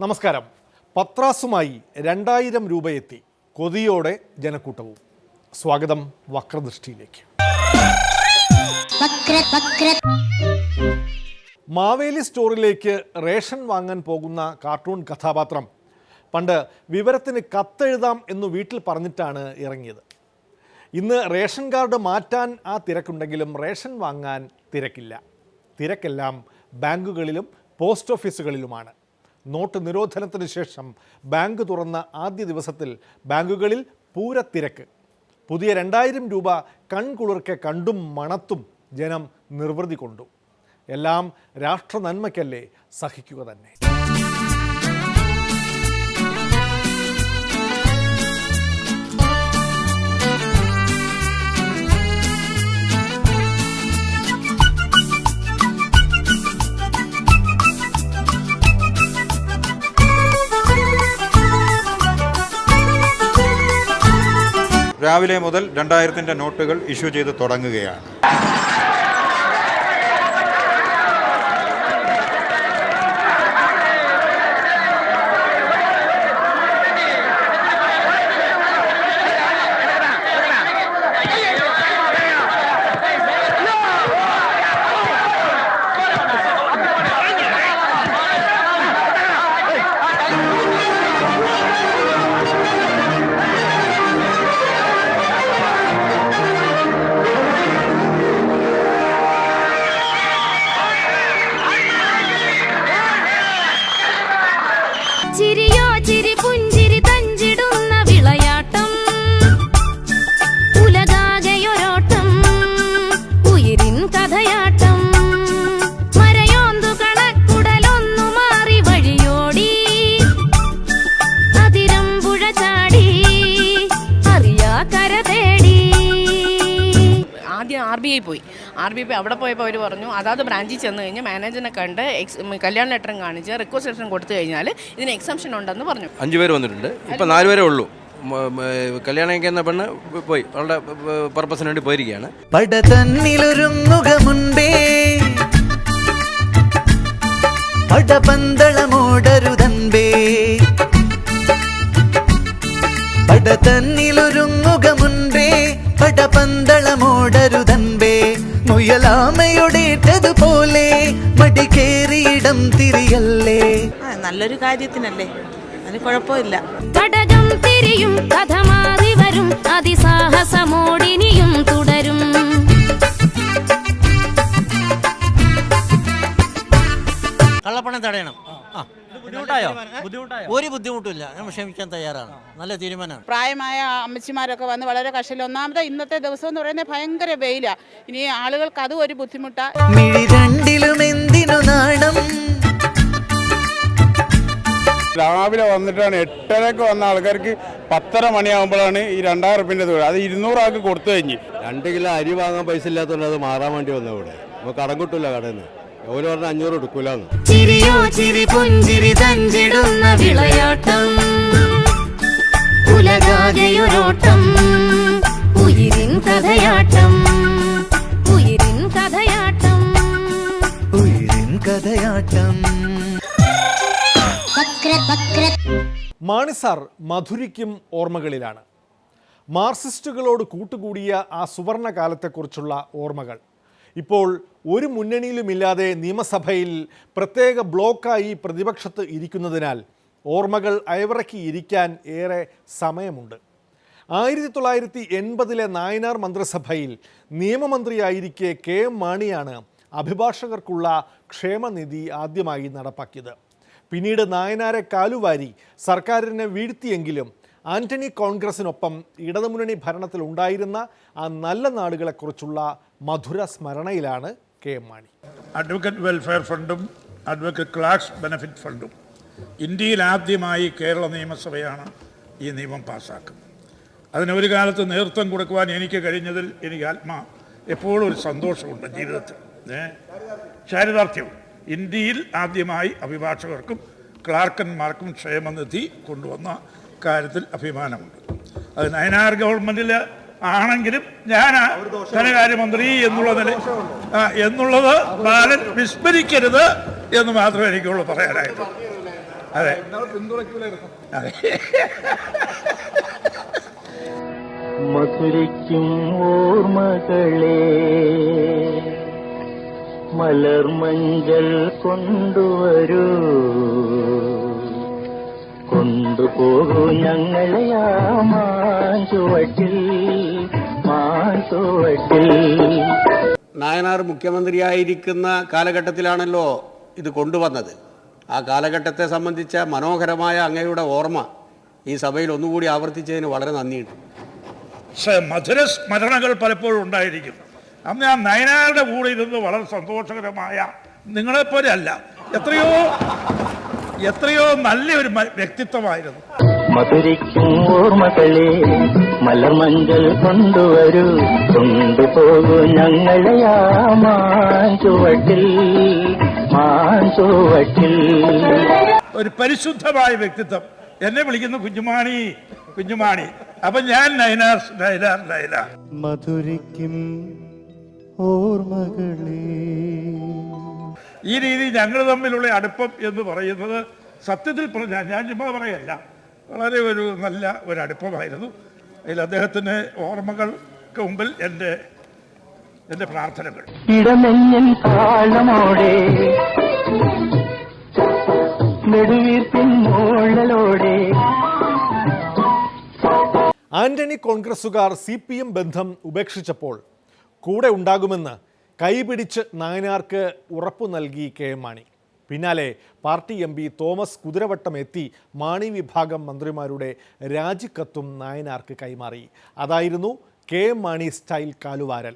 നമസ്കാരം. പത്രാസുമായി രണ്ടായിരം രൂപയെത്തി കൊതിയോടെ ജനക്കൂട്ടവും. സ്വാഗതം വക്രദൃഷ്ടിയിലേക്ക്. വക്ര വക്ര മാവേലി സ്റ്റോറിലേക്ക് റേഷൻ വാങ്ങാൻ പോകുന്ന കാർട്ടൂൺ കഥാപാത്രം പണ്ട് വിവരത്തിന് കത്തെഴുതാം എന്ന് വീട്ടിൽ പറഞ്ഞിട്ടാണ് ഇറങ്ങിയത്. ഇന്ന് റേഷൻ കാർഡ് മാറ്റാൻ ആ തിരക്കുണ്ടെങ്കിലും റേഷൻ വാങ്ങാൻ തിരക്കില്ല. തിരക്കെല്ലാം ബാങ്കുകളിലും പോസ്റ്റ് ഓഫീസുകളിലുമാണ്. നോട്ട് നിരോധനത്തിന് ശേഷം ബാങ്ക് തുറന്ന ആദ്യ ദിവസത്തിൽ ബാങ്കുകളിൽ പൂര തിരക്ക് പുതിയ രണ്ടായിരം രൂപ കൺകുളിർക്കെ കണ്ടും മണത്തും ജനം നിർവൃതി കൊണ്ടു. എല്ലാം രാഷ്ട്ര നന്മയ്ക്കല്ലേ സഹിക്കുക തന്നെ. രാവിലെ മുതൽ രണ്ടായിരത്തിന്റെ നോട്ടുകൾ ഇഷ്യൂ ചെയ്ത് തുടങ്ങുകയാണ്. ഐ പോയി. ആർ ബി ഐ അവിടെ പോയപ്പോൾ അവർ പറഞ്ഞു അതാത് ബ്രാഞ്ചിൽ ചെന്ന് കഴിഞ്ഞ് മാനേജറിനെ കണ്ട് എക്സ് കല്യാണ ലെറ്ററും കാണിച്ച് റിക്വസ്റ്റ് ലെറ്ററും കൊടുത്തു കഴിഞ്ഞാൽ ഇതിന് എക്സംഷൻ ഉണ്ടെന്ന് പറഞ്ഞു. അഞ്ച് പേര് വന്നിട്ടുണ്ട്. ഇപ്പം നാല് പേരേ ഉള്ളൂ. കല്യാണം പെണ്ണ് പോയി. അവളുടെ പർപ്പസിന് വേണ്ടി പോയിരിക്കുകയാണ്. പട തന്നിലൊരുങ്ങുക മുൻപേ പടപന്തളമോടരുതൻപേ പട നല്ലൊരു കാര്യത്തിനല്ലേ. അതിന് കുഴപ്പമില്ല. കടകം തിരിയും കഥ മാറി വരും അതിസാഹസമോടിനിയും തുടരും. കള്ളപ്പണം തടയണം. ആ. ബുദ്ധിമുട്ടായോ? ബുദ്ധിമുട്ടായോ? ഒരു ബുദ്ധിമുട്ടില്ല ഞാൻ ക്ഷമിക്കാൻ തയ്യാറാണ്. നല്ല തീരുമാനമാണ്. പ്രായമായ അമ്മച്ചിമാരൊക്കെ വന്ന് വളരെ കഷ്ടം. ഒന്നാമത് ഇന്നത്തെ ദിവസം എന്ന് പറയുന്നത് ഭയങ്കര വെയിലാ. ഇനി ആളുകൾക്ക് അതും ഒരു ബുദ്ധിമുട്ടാ. മിഴി രണ്ടിലും എന്തിനു നാണം? രാവിലെ വന്നിട്ടാണ് എട്ടരക്ക് വന്ന ആൾക്കാർക്ക് പത്തര മണിയാകുമ്പോഴാണ് ഈ രണ്ടായിരം റുപ്യന്റെ തുക. അത് ഇരുന്നൂറാൾക്ക് കൊടുത്തു കഴിഞ്ഞ്. രണ്ട് കിലോ അരി വാങ്ങാൻ പൈസ ഇല്ലാത്തതുകൊണ്ട് അത് മാറാൻ വേണ്ടി വന്നു ഇവിടെ. നമുക്ക് കടം കിട്ടില്ല കടയിൽ നിന്ന് ഓര് പറഞ്ഞ അഞ്ഞൂറ് എടുക്കൂലെന്ന്. ചിരിയോ ചിരി പുഞ്ചിരി തഞ്ചിടുന്ന വിളയാട്ടം. ഉലകാകെയൊരോട്ടം. ഉയിരിൻ കഥയാട്ടം. ഉയിരിൻ കഥയാട്ടം. ഉയരിൻ കഥയാട്ടം. വക്ര സാർ മധുരിക്കും ഓർമ്മകളിലാണ്. മാർസിസ്റ്റുകളോട് കൂട്ടുകൂടിയ ആ സുവർണ കാലത്തെക്കുറിച്ചുള്ള ഓർമ്മകൾ. ഇപ്പോൾ ഒരു മുന്നണിയിലുമില്ലാതെ നിയമസഭയിൽ പ്രത്യേക ബ്ലോക്കായി പ്രതിപക്ഷത്ത് ഇരിക്കുന്നതിനാൽ ഓർമ്മകൾ അയവിറക്കി ഇരിക്കാൻ ഏറെ സമയമുണ്ട്. ആയിരത്തി തൊള്ളായിരത്തി എൺപതിലെ നായനാർ മന്ത്രിസഭയിൽ നിയമമന്ത്രിയായിരിക്കെ കെ എം മാണിയാണ് അഭിഭാഷകർക്കുള്ള ക്ഷേമനിധി ആദ്യമായി നടപ്പാക്കിയത്. പിന്നീട് നായനാരെ കാലുവാരി സർക്കാരിനെ വീഴ്ത്തിയെങ്കിലും ആന്റണി കോൺഗ്രസിനൊപ്പം ഇടതുമുന്നണി ഭരണത്തിൽ ഉണ്ടായിരുന്ന ആ നല്ല നാടുകളെക്കുറിച്ചുള്ള മധുര സ്മരണയിലാണ് K M Mani. Advocate welfare ഫണ്ടും അഡ്വക്കേറ്റ് ക്ലാസ് ബെനഫിറ്റ് ഫണ്ടും ഇന്ത്യയിൽ ആദ്യമായി കേരള നിയമസഭയാണ് ഈ നിയമം പാസ്സാക്കുന്നത് അതിന് ഒരു കാലത്ത് നേതൃത്വം കൊടുക്കുവാൻ എനിക്ക് കഴിഞ്ഞതിൽ എനിക്ക് ആത്മാ എപ്പോഴും ഒരു സന്തോഷമുണ്ട് ജീവിതത്തിൽ. ചാരിതാർത്ഥ്യം ഇന്ത്യയിൽ ആദ്യമായി അഭിഭാഷകർക്കും ക്ലാർക്കന്മാർക്കും ക്ഷേമനിധി കൊണ്ടുവന്ന കാര്യത്തിൽ അഭിമാനമുണ്ട്. അത് നയനാർ ഗവൺമെന്റിൽ ആണെങ്കിലും ഞാൻ ധനകാര്യമന്ത്രി എന്നുള്ള നില എന്നുള്ളത് ബാലൻ വിസ്മരിക്കരുത് എന്ന് മാത്രമേ എനിക്കുള്ളൂ പറയാനായിട്ട്. അതെ. അതെ. മധുരയ്ക്കും ഓർമ്മകളെ മലർമഞ്ചൽ കൊണ്ടുവരൂ. കൊണ്ടുപോകൂ ഞങ്ങളെ ആ മാഞ്ചുവട്ടിൽ മാഞ്ചുവട്ടിൽ നായനാർ മുഖ്യമന്ത്രിയായിരിക്കുന്ന കാലഘട്ടത്തിലാണല്ലോ ഇത് കൊണ്ടുവന്നത്. ആ കാലഘട്ടത്തെ സംബന്ധിച്ച മനോഹരമായ അങ്ങയുടെ ഓർമ്മ ഈ സഭയിൽ ഒന്നുകൂടി ആവർത്തിച്ചതിന് വളരെ നന്ദിയുണ്ട്. മധുര സ്മരണകൾ പലപ്പോഴും ഉണ്ടായിരിക്കും. അന്ന് ആ നയനാരുടെ കൂടെ ഇരുന്ന് വളരെ സന്തോഷകരമായ നിങ്ങളെപ്പോലെ അല്ല എത്രയോ എത്രയോ നല്ലൊരു വ്യക്തിത്വമായിരുന്നു. മധുരയ്ക്കും ഓർമ്മകളെ മലമഞ്ചൽ കൊണ്ടുവരൂ. കൊണ്ടുപോകൂ ഞങ്ങളെ മാഞ്ചുവട്ടിൽ മാഞ്ചുവട്ടിൽ ഒരു പരിശുദ്ധമായ വ്യക്തിത്വം. എന്നെ വിളിക്കുന്നു കുഞ്ഞുമാണി കുഞ്ഞുമാണി. അപ്പൊ ഞാൻ നൈനാർ നൈനാർ നൈനാർ മധുരയ്ക്കും ഓർമ്മകളെ. ഈ രീതി ഞങ്ങൾ തമ്മിലുള്ള അടുപ്പം എന്ന് പറയുന്നത് സത്യത്തിൽ പറഞ്ഞ ഞാൻ ചുമ്മാ പറയല്ല. വളരെ ഒരു നല്ല ഒരു അടുപ്പമായിരുന്നു. അതിൽ അദ്ദേഹത്തിന് ഓർമ്മകൾക്ക് മുമ്പിൽ എന്റെ എന്റെ പ്രാർത്ഥനകൾ. താളമോടെ നെടുവീർപ്പിൻ ആന്റണി കോൺഗ്രസുകാർ സി പി എം ബന്ധം ഉപേക്ഷിച്ചപ്പോൾ കൂടെ ഉണ്ടാകുമെന്ന് കൈപിടിച്ച് നായനാർക്ക് ഉറപ്പു നൽകി കെ എം മാണി. പിന്നാലെ party M P Thomas Kuthiravattam എത്തി മാണി വിഭാഗം മന്ത്രിമാരുടെ രാജിക്കത്തും നായനാർക്ക് കൈമാറി. അതായിരുന്നു കെ എം മാണി സ്റ്റൈൽ കാലുവാരൽ.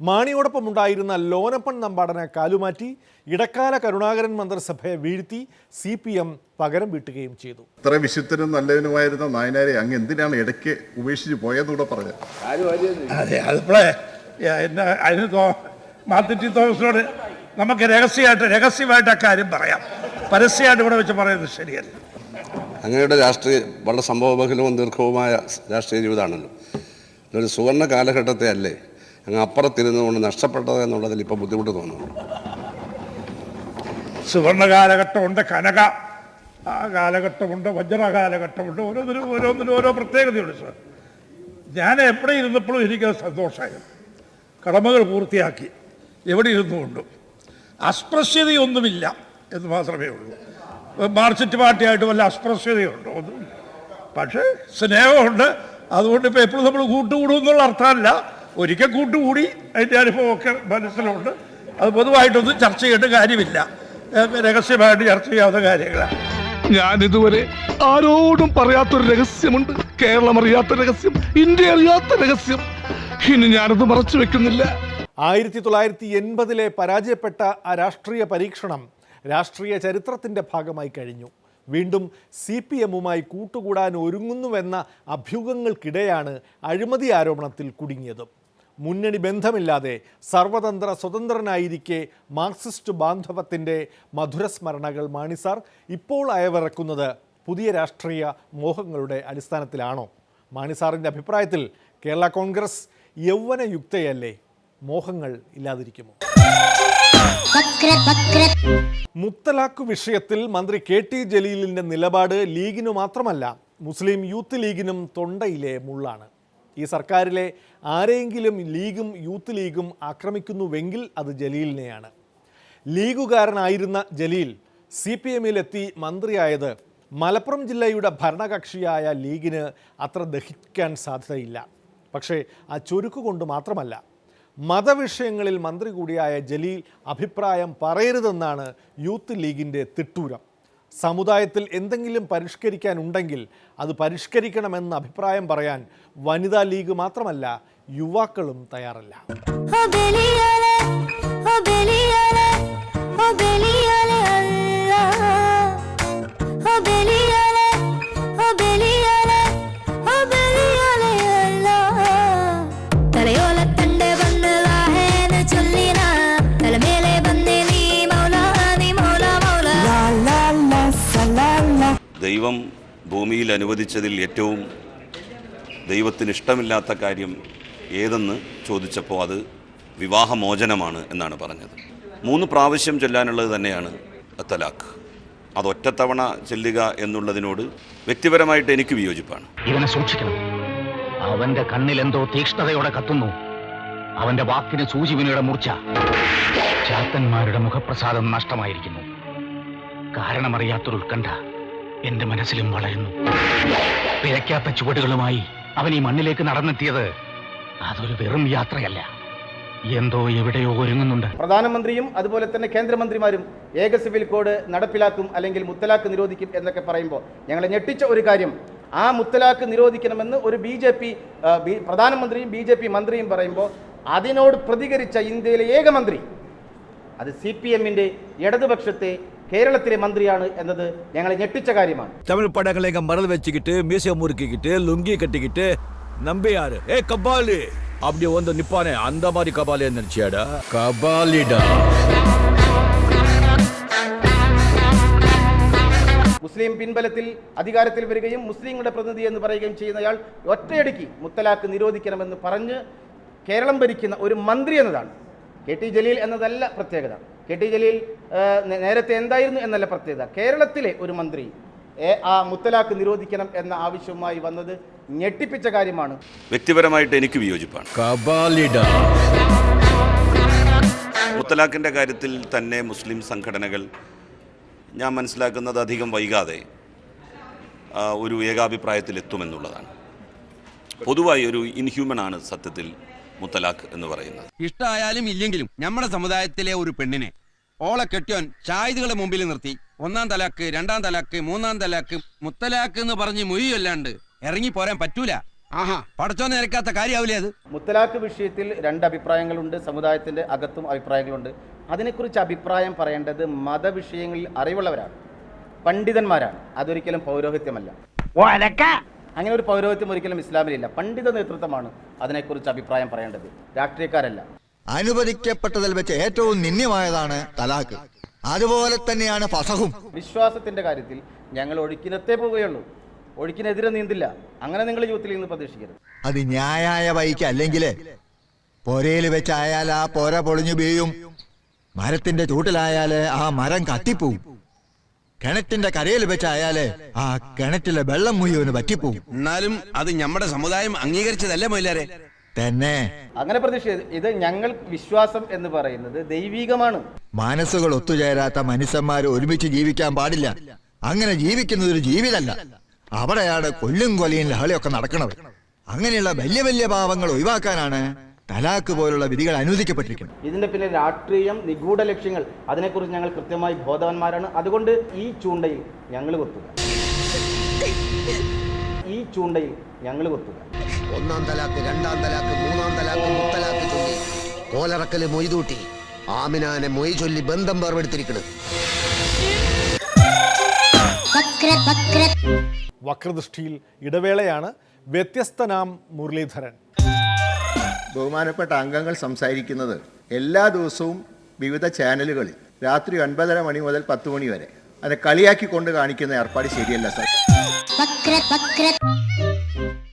മാണിയോടൊപ്പം ഉണ്ടായിരുന്ന ലോനപ്പൻ നമ്പാടനെ കാലുമാറ്റി ഇടക്കാല കരുണാകരൻ മന്ത്രിസഭയെ വീഴ്ത്തി സി പി എം പകരം വീട്ടുകയും ചെയ്തു. ഇത്ര വിശുദ്ധനും നല്ലവനുമായിരുന്ന നായനാരെ അങ്ങ് എന്തിനാണ് ഇടയ്ക്ക് ഉപേക്ഷിച്ച് പോയെന്നൂടെ പറഞ്ഞത് എന്നെ അതിന് തോ മാത്യു തോമസിനോട് നമുക്ക് രഹസ്യമായിട്ട് രഹസ്യമായിട്ട് അക്കാര്യം കാര്യം പറയാം. പരസ്യമായിട്ട് ഇവിടെ വെച്ച് പറയുന്നത് ശരിയല്ല. അങ്ങയുടെ രാഷ്ട്രീയ വളരെ സംഭവബഹലവും ദീർഘവുമായ രാഷ്ട്രീയ ജീവിതമാണല്ലോ. ഒരു സുവർണ കാലഘട്ടത്തെ അല്ലേ? അങ്ങ് അപ്പുറത്തിരുന്നുകൊണ്ട് നഷ്ടപ്പെട്ടത് എന്നുള്ളതിൽ ഇപ്പം ബുദ്ധിമുട്ട് തോന്നുന്നു. സുവർണ കാലഘട്ടമുണ്ട് കനക ആ കാലഘട്ടമുണ്ട് വജ്ര കാലഘട്ടമുണ്ട്. ഓരോന്നിനും ഓരോന്നിനും ഓരോ പ്രത്യേകതയുണ്ട് സാർ. ഞാൻ എപ്പോഴും ഇരുന്നപ്പോഴും എനിക്കത് സന്തോഷമായിരുന്നു. കടമകൾ പൂർത്തിയാക്കി. എവിടെ ഇരുന്നു കൊണ്ടും. അസ്പൃശ്യതയൊന്നുമില്ല എന്ന് മാത്രമേ ഉള്ളൂ. മാർക്സിസ്റ്റ് പാർട്ടിയായിട്ട് വല്ല അസ്പൃശ്യതയുണ്ടോ? ഒന്നുമില്ല. പക്ഷേ സ്നേഹമുണ്ട്. അതുകൊണ്ട് ഇപ്പോൾ എപ്പോഴും നമ്മൾ കൂട്ടുകൂടും എന്നുള്ള അർത്ഥമല്ല. ഒരിക്കൽ കൂട്ടുകൂടി അതിന്റെ അനുഭവമൊക്കെ മനസ്സിലുണ്ട്. അത് പൊതുവായിട്ടൊന്നും ചർച്ച ചെയ്യേണ്ട കാര്യമില്ല. രഹസ്യമായിട്ട് ചർച്ച ചെയ്യാവുന്ന കാര്യങ്ങളാണ്. ഞാൻ ഇതുവരെ ആരോടും പറയാത്തൊരു രഹസ്യമുണ്ട്. കേരളം അറിയാത്ത രഹസ്യം ഇന്ത്യ അറിയാത്ത രഹസ്യം. ഇനി ഞാനത് മറച്ചു വെക്കുന്നില്ല. ആയിരത്തി തൊള്ളായിരത്തി എൺപതിലെ പരാജയപ്പെട്ട ആ രാഷ്ട്രീയ പരീക്ഷണം രാഷ്ട്രീയ ചരിത്രത്തിന്റെ ഭാഗമായി കഴിഞ്ഞു. വീണ്ടും സി പി എമ്മുമായി കൂട്ടുകൂടാൻ ഒരുങ്ങുന്നുവെന്ന അഭ്യൂഹങ്ങൾക്കിടെയാണ് അഴിമതി ആരോപണത്തിൽ കുടുങ്ങിയത്. മുന്നണി ബന്ധമില്ലാതെ സർവതന്ത്ര സ്വതന്ത്രനായിരിക്കെ മാർക്സിസ്റ്റ് ബാന്ധവത്തിന്റെ മധുരസ്മരണകൾ മാണിസാർ ഇപ്പോൾ അയവിറക്കുന്നത് പുതിയ രാഷ്ട്രീയ മോഹങ്ങളുടെ അടിസ്ഥാനത്തിലാണോ? മാണിസാറിന്റെ അഭിപ്രായത്തിൽ കേരള കോൺഗ്രസ് യൗവനയുക്തയല്ലേ മോഹങ്ങൾ ഇല്ലാതിരിക്കുമോ? മുത്തലാഖ് വിഷയത്തിൽ മന്ത്രി കെ ടി ജലീലിന്റെ നിലപാട് ലീഗിനു മാത്രമല്ല മുസ്ലിം യൂത്ത് ലീഗിനും തൊണ്ടയിലെ മുള്ളാണ്. ഈ സർക്കാരിലെ ആരെയെങ്കിലും ലീഗും യൂത്ത് ലീഗും ആക്രമിക്കുന്നുവെങ്കിൽ അത് ജലീലിനെയാണ്. ലീഗുകാരനായിരുന്ന ജലീൽ സി പി എമ്മിലെത്തി മന്ത്രിയായത് മലപ്പുറം ജില്ലയുടെ ഭരണകക്ഷിയായ ലീഗിന് അത്ര ദഹിക്കാൻ സാധ്യതയില്ല. പക്ഷേ ആ ചുരുക്കുകൊണ്ട് മാത്രമല്ല മതവിഷയങ്ങളിൽ മന്ത്രി കൂടിയായ ജലീൽ അഭിപ്രായം പറയരുതെന്നാണ് യൂത്ത് ലീഗിന്റെ തിട്ടൂരം. സമുദായത്തിൽ എന്തെങ്കിലും പരിഷ്കരിക്കാനുണ്ടെങ്കിൽ അത് പരിഷ്കരിക്കണമെന്ന് അഭിപ്രായം പറയാൻ വനിതാ ലീഗ് മാത്രമല്ല യുവാക്കളും തയ്യാറല്ല. ദൈവം ഭൂമിയിൽ അനുവദിച്ചതിൽ ഏറ്റവും ദൈവത്തിന് ഇഷ്ടമില്ലാത്ത കാര്യം ഏതെന്ന് ചോദിച്ചപ്പോൾ അത് വിവാഹമോചനമാണ് എന്നാണ് പറഞ്ഞത്. മൂന്ന് പ്രാവശ്യം ചൊല്ലാനുള്ളത് തന്നെയാണ് തലാഖ്. അത് ഒറ്റത്തവണ ചെല്ലുക എന്നുള്ളതിനോട് വ്യക്തിപരമായിട്ട് എനിക്ക് വിയോജിപ്പാണ്. ഇവനെ സൂക്ഷിക്കണം. അവന്റെ കണ്ണിൽ എന്തോ തീക്ഷ്ണതയോടെ കത്തുന്നു. അവന്റെ വാക്കിന് സൂചിവിനയുടെ മൂർച്ച. ചാത്തന്മാരുടെ മുഖപ്രസാദം നഷ്ടമായിരിക്കുന്നു. കാരണമറിയാത്തൊരു ഉത്കണ്ഠ. എന്റെ മനസ്സിലും വളരുന്നു പിഴയ്ക്കാത്ത ചുവടുകളുമായി അവൻ ഈ മണ്ണിലേക്ക് നടന്നെത്തിയത് അതൊരു വെറും യാത്രയല്ല. എന്തോ എവിടെയോ ഒരുങ്ങുന്നുണ്ട്. പ്രധാനമന്ത്രിയും അതുപോലെ തന്നെ കേന്ദ്രമന്ത്രിമാരും ഏക സിവിൽ കോഡ് നടപ്പിലാക്കും അല്ലെങ്കിൽ മുത്തലാഖ് നിരോധിക്കും എന്നൊക്കെ പറയുമ്പോൾ ഞങ്ങളെ ഞെട്ടിച്ച ഒരു കാര്യം ആ മുത്തലാഖ് നിരോധിക്കണമെന്ന് ഒരു ബി ജെ പി പ്രധാനമന്ത്രിയും ബി ജെ പി മന്ത്രിയും പറയുമ്പോൾ അതിനോട് പ്രതികരിച്ച ഇന്ത്യയിലെ ഏക മന്ത്രി അത് സി പി എമ്മിന്റെ ഇടതുപക്ഷത്തെ കേരളത്തിലെ മന്ത്രിയാണ് എന്നത് ഞങ്ങളെ ഞെട്ടിച്ച കാര്യമാണ് தமிழ் படங்களை எங்க மறந்து வச்சுக்கிட்டு மீசையை முறுக்கிக்கிட்டு லுங்கி கட்டிக்கிட்டு நம்பியாரு ஏ கபாலி அப்படி வந்து நிப்பானே அந்த மாதிரி கபாலி நினைச்சியாடா கபாலிடா മുസ്ലിം പിൻബലത്തിൽ അധികാരത്തിൽ വരികയും മുസ്ലിങ്ങളുടെ പ്രതിനിധി എന്ന് പറയുകയും ചെയ്യുന്നയാൾ ഒറ്റയടിക്ക് മുത്തലാഖ് നിരോധിക്കണമെന്ന് പറഞ്ഞ് കേരളം ഭരിക്കുന്ന ഒരു മന്ത്രി എന്നതാണ് കെ ടി ജലീൽ എന്നതല്ല പ്രത്യേകത കെ ടി ജലീൽ നേരത്തെ എന്തായിരുന്നു എന്നല്ല പ്രത്യേകത. കേരളത്തിലെ ഒരു മന്ത്രി ആ മുത്തലാഖ് നിരോധിക്കണം എന്ന ആവശ്യവുമായി വന്നത് ഞെട്ടിപ്പിച്ച കാര്യമാണ്. വ്യക്തിപരമായിട്ട് എനിക്ക് വിയോജിപ്പാണ്. മുത്തലാഖിന്റെ കാര്യത്തിൽ തന്നെ മുസ്ലിം സംഘടനകൾ ഞാൻ മനസ്സിലാക്കുന്നത് അധികം വൈകാതെ ഒരു ഏകാഭിപ്രായത്തിലെത്തുമെന്നുള്ളതാണ്. പൊതുവായി ഒരു ഇൻഹ്യൂമൻ ആണ് സത്യത്തിൽ മുത്തലാഖ് എന്ന് പറയുന്നത്. ഇഷ്ടമായാലും ഇല്ലെങ്കിലും നമ്മുടെ സമുദായത്തിലെ ഒരു പെണ്ണിനെ ഓളെ കെട്ടിയോൻ ചായ്തുകളെ മുമ്പിൽ നിർത്തി. ഒന്നാം തലാക്ക് രണ്ടാം തലാക്ക് മൂന്നാം തലാക്ക് മുത്തലാക്ക് എന്ന് പറഞ്ഞ് മൊയ്യല്ലാണ്ട് ഇറങ്ങി പോരാൻ പറ്റൂല. ആഹാ. പടച്ചോ നിരക്കാത്ത കാര്യാവില്ലേ അത്? മുത്തലാഖ് വിഷയത്തിൽ രണ്ട് അഭിപ്രായങ്ങളുണ്ട് സമുദായത്തിന്റെ അകത്തും അഭിപ്രായങ്ങളുണ്ട്. അതിനെക്കുറിച്ച് അഭിപ്രായം പറയേണ്ടത് മതവിഷയങ്ങളിൽ അറിവുള്ളവരാണ്. പണ്ഡിതന്മാരാണ്. അതൊരിക്കലും പൗരോഹിത്യമല്ല. അങ്ങനെ ഒരു പൗരോഹിത്യം ഒരിക്കലും ഇസ്ലാമിലില്ല. പണ്ഡിത നേതൃത്വമാണ് അതിനെക്കുറിച്ച് അഭിപ്രായം പറയേണ്ടത്. രാഷ്ട്രീയക്കാരല്ല. അനുവദിക്കപ്പെട്ടതിൽ വെച്ച് ഏറ്റവും നിന്ദ്യമായതാണ് തലാഖ്. അതുപോലെ തന്നെയാണ് ഫസഹും. വിശ്വാസത്തിന്റെ കാര്യത്തിൽ ഞങ്ങൾ ഒഴുക്കിനത്തേ പോവുകയുള്ളൂ. ഒഴുക്കിനെതിരെ നീന്തില്ല. അങ്ങനെ നിങ്ങൾ യൂത്തിൽ നിന്ന് പ്രതീക്ഷിക്കരുത്. അത് ന്യായായ വഴിക്ക് അല്ലെങ്കിൽ പൊരയിൽ വെച്ചായാൽ ആ പോര പൊളിഞ്ഞു വീഴും. മരത്തിന്റെ ചൂട്ടിലായാൽ ആ മരം കത്തിപ്പോവും. കിണറ്റിന്റെ കരയിൽ വെച്ചായാൽ ആ കിണറ്റിലെ വെള്ളം മുഴുവൻ പറ്റിപ്പോവും എന്നാലും അത് നമ്മുടെ സമുദായം അംഗീകരിച്ചതല്ലേ മൊയിലാരെ? തന്നെ. അങ്ങനെ പ്രതീക്ഷിക്കരുത് ഇത് ഞങ്ങൾ വിശ്വാസം എന്ന് പറയുന്നത് ദൈവികമാണ്. മനസ്സുകൾ ഒത്തുചേരാത്ത മനുഷ്യന്മാർ ഒരുമിച്ച് ജീവിക്കാൻ പാടില്ല. അങ്ങനെ ജീവിക്കുന്നത് ഒരു ജീവിതമല്ല അവിടെയാണ് കൊല്ലും കൊലയും ലഹളയൊക്കെ നടക്കുന്നത്. അങ്ങനെയുള്ള വലിയ വലിയ പാവങ്ങൾ ഒഴിവാക്കാനാണ് തലാക്ക് പോലുള്ള വിധികൾ അനുവദിക്കപ്പെട്ടിരിക്കുന്നു. ഇതിന്റെ പിന്നെ രാഷ്ട്രീയം നിഗൂഢ ലക്ഷ്യങ്ങൾ അതിനെക്കുറിച്ച് ഞങ്ങൾ കൃത്യമായി ബോധവാന്മാരാണ്. അതുകൊണ്ട് ഈ ചൂണ്ടയിൽ ഞങ്ങൾ കൊത്തുക. ഈ ചൂണ്ടയിൽ ഞങ്ങൾ കൊത്തുക. ഒന്നാം തലാക്ക് രണ്ടാം തലാക്ക് മൂന്നാം തലാക്ക് മുത്തലാക്ക് ചൊല്ലി. കോലറക്കൽ മൊയ്തൂട്ടി ആമിനാനെ മൊയ് ചൊല്ലി ബന്ധം വേർപെടുത്തിരിക്കണ്. വക്രദൃഷ്ടിയിൽ ഇടവേളയാണ് വ്യത്യസ്തനാം മുരളീധരൻ. ബഹുമാനപ്പെട്ട അംഗങ്ങൾ സംസാരിക്കുന്നത് എല്ലാ ദിവസവും വിവിധ ചാനലുകളിൽ രാത്രി ഒൻപതര മണി മുതൽ പത്ത് മണി വരെ. അതിനെ കളിയാക്കിക്കൊണ്ട് കാണിക്കുന്ന ഏർപ്പാട് ശരിയല്ല സാർ.